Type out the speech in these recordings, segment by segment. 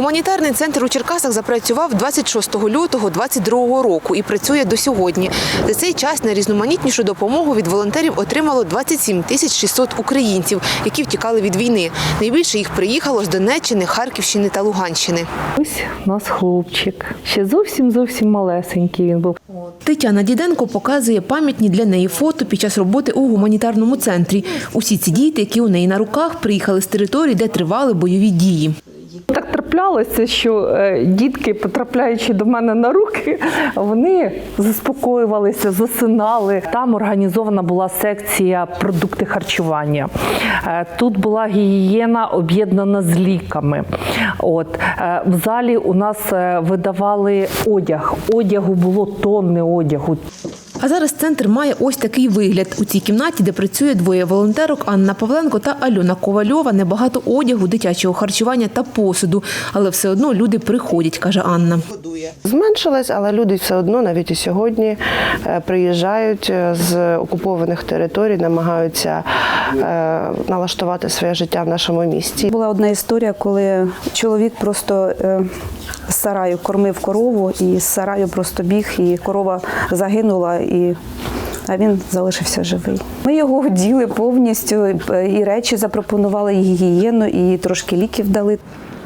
Гуманітарний центр у Черкасах запрацював 26 лютого 22 року і працює до сьогодні. За цей час найрізноманітнішу допомогу від волонтерів отримало 27 тисяч 600 українців, які втікали від війни. Найбільше їх приїхало з Донеччини, Харківщини та Луганщини. Ось у нас хлопчик. Ще зовсім зовсім малесенький він був. Тетяна Діденко показує пам'ятні для неї фото під час роботи у гуманітарному центрі. Усі ці діти, які у неї на руках, приїхали з територій, де тривали бойові дії. Траплялося, що е, дітки, потрапляючи до мене на руки, вони заспокоювалися, засинали. Там організована була секція продукти харчування. Е, Тут була гігієна об'єднана з ліками. От е, в залі у нас видавали одяг. Одягу було тонни одягу. А зараз центр має ось такий вигляд. У цій кімнаті, де працює двоє волонтерок Анна Павленко та Альона Ковальова, небагато одягу, дитячого харчування та посуду. Але все одно люди приходять, каже Анна. Зменшилась, але люди все одно навіть і сьогодні е, приїжджають е, з окупованих територій, намагаються налаштувати своє життя в нашому місті. Була одна історія, коли чоловік просто е, з сараю кормив корову, і з сараю просто біг, і корова загинула, і, а він залишився живий. Ми його оділи повністю, і речі запропонували, і гігієну, і трошки ліків дали.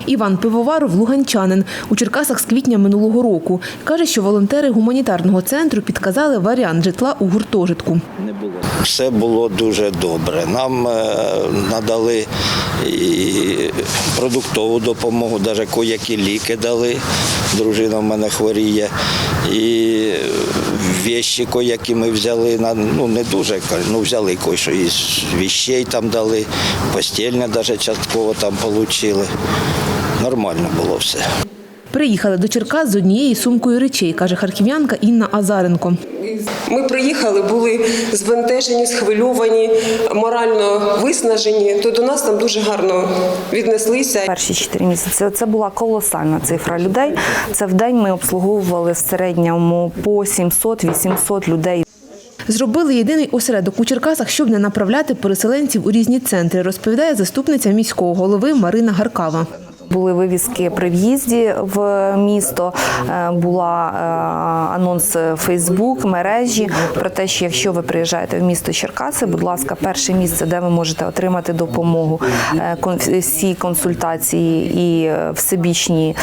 Іван Пивоваров – луганчанин. У Черкасах з квітня минулого року. Каже, що волонтери гуманітарного центру підказали варіант житла у гуртожитку. Все було дуже добре. Нам е, надали і продуктову допомогу, навіть коякі ліки дали. Дружина в мене хворіє. І вещі коякі ми взяли, ну не дуже, ну взяли кое-що із вещей там дали, постільне навіть частково там отримали. Нормально було все. Приїхали до Черкас з однією сумкою речей, каже харків'янка Інна Азаренко. Ми приїхали, були збентежені, схвильовані, морально виснажені. То до нас там дуже гарно віднеслися. Перші чотири місяці це була колосальна цифра людей. Це в день ми обслуговували в середньому по 700-800 людей. Зробили єдиний осередок у Черкасах, щоб не направляти переселенців у різні центри, розповідає заступниця міського голови Марина Гаркава. Були вивіски при в'їзді в місто, е, була е, анонс Фейсбук, мережі про те, що якщо ви приїжджаєте в місто Черкаси, будь ласка, перше місце, де ви можете отримати допомогу, е, всі консультації і всебічні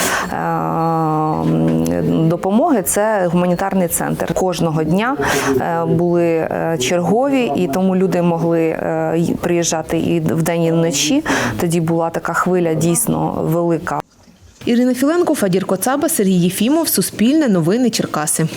допомоги, це гуманітарний центр. Кожного дня е, були е, чергові, і тому люди могли е, приїжджати і вдень, і вночі. Тоді була така хвиля дійсно велика. Ірина Філенко, Фадір Коцаба, Сергій Єфімов, Суспільне, Новини Черкаси.